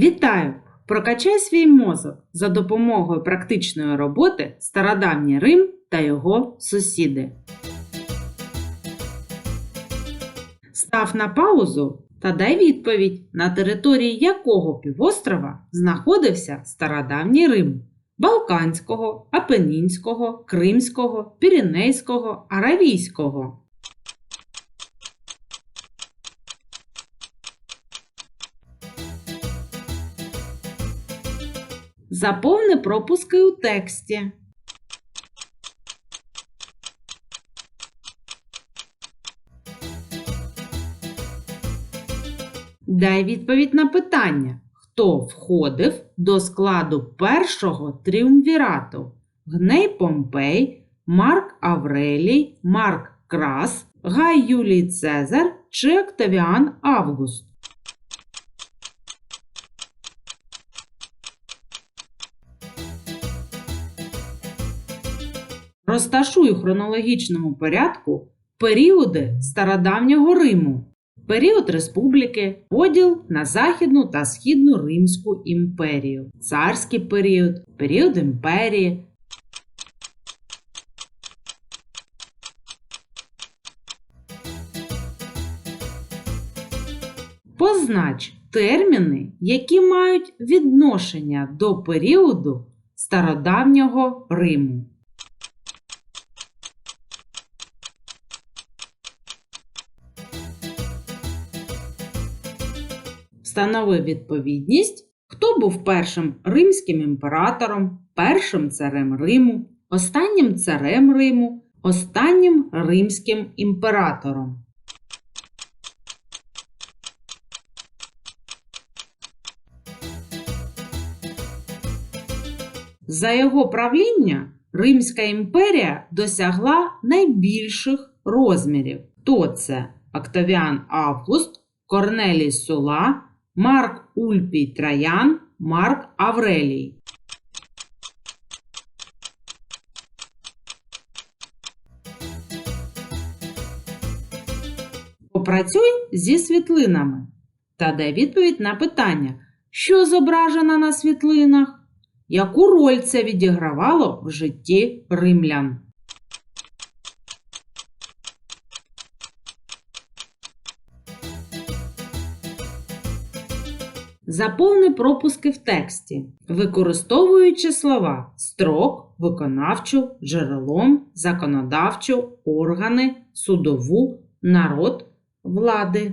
Вітаю! Прокачай свій мозок за допомогою практичної роботи Стародавній Рим та його сусіди. Став на паузу та дай відповідь, на території якого півострова знаходився Стародавній Рим Балканського, Апенінського, Кримського, Піренейського, Аравійського. Заповни пропуски у тексті. Дай відповідь на питання, хто входив до складу першого тріумвірату? Гней Помпей, Марк Аврелій, Марк Крас, Гай Юлій Цезар чи Октавіан Август? Розташуй у хронологічному порядку періоди стародавнього Риму, період республіки, поділ на Західну та Східну Римську імперію, царський період, період імперії. Познач терміни, які мають відношення до періоду стародавнього Риму. Встанови відповідність, хто був першим римським імператором, першим царем Риму, останнім царем Риму, останнім римським імператором. За його правління Римська імперія досягла найбільших розмірів. То це Октавіан Август, Корнелій Сула, Марк Ульпій Траян, Марк Аврелій. Попрацюй зі світлинами та дай відповідь на питання, що зображено на світлинах, яку роль це відігравало в житті римлян. Заповни пропуски в тексті, використовуючи слова строк, виконавчу, джерелом, законодавчу, органи, судову, народ, влади.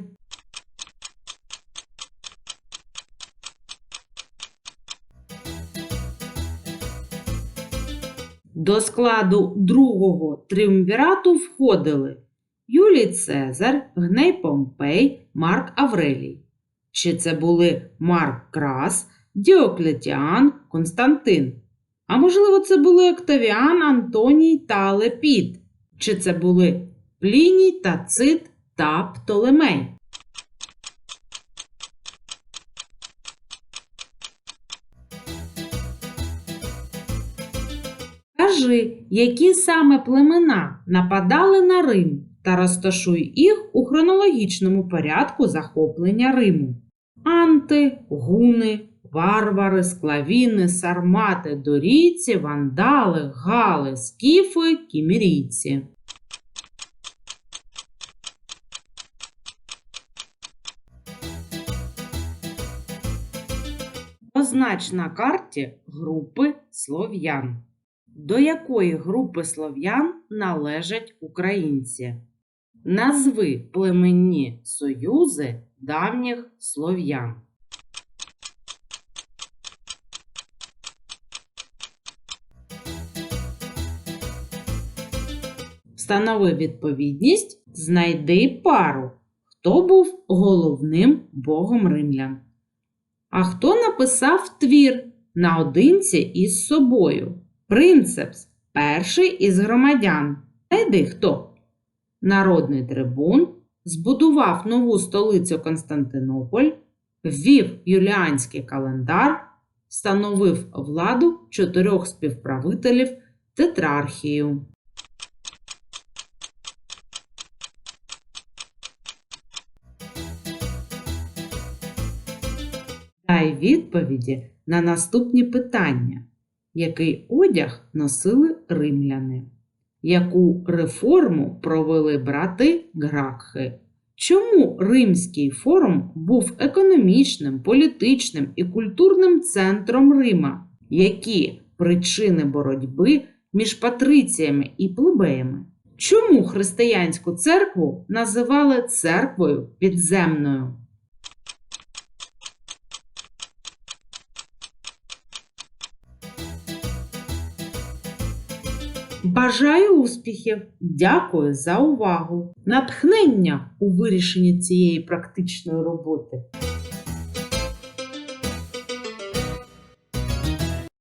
До складу другого тріумвірату входили Юлій Цезар, Гней Помпей, Марк Аврелій. Чи це були Марк Крас, Діоклетіан, Константин? А можливо, це були Октавіан, Антоній та Лепід? Чи це були Пліній, Тацит та Птолемей? Кажи, які саме племена нападали на Рим та розташуй їх хронологічному порядку захоплення Риму. Анти, гуни, варвари, склавіни, сармати, дорійці, вандали, гали, скіфи, кімірійці. Познач на карті групи слов'ян. До якої групи слов'ян належать українці? Назви племенні союзи давніх слов'ян. Встанови відповідність, знайди пару. Хто був головним богом римлян? А хто написав твір наодинці із собою? Принцепс перший із громадян. Знайди хто? Народний трибун збудував нову столицю Константинополь, ввів юліанський календар, встановив владу чотирьох співправителів тетрархію. Дай відповіді на наступні питання. Який одяг носили римляни? Яку реформу провели брати Гракхи? Чому Римський форум був економічним, політичним і культурним центром Рима? Які причини боротьби між патриціями і плебеями? Чому християнську церкву називали церквою підземною? Бажаю успіхів! Дякую за увагу! Натхнення у вирішенні цієї практичної роботи!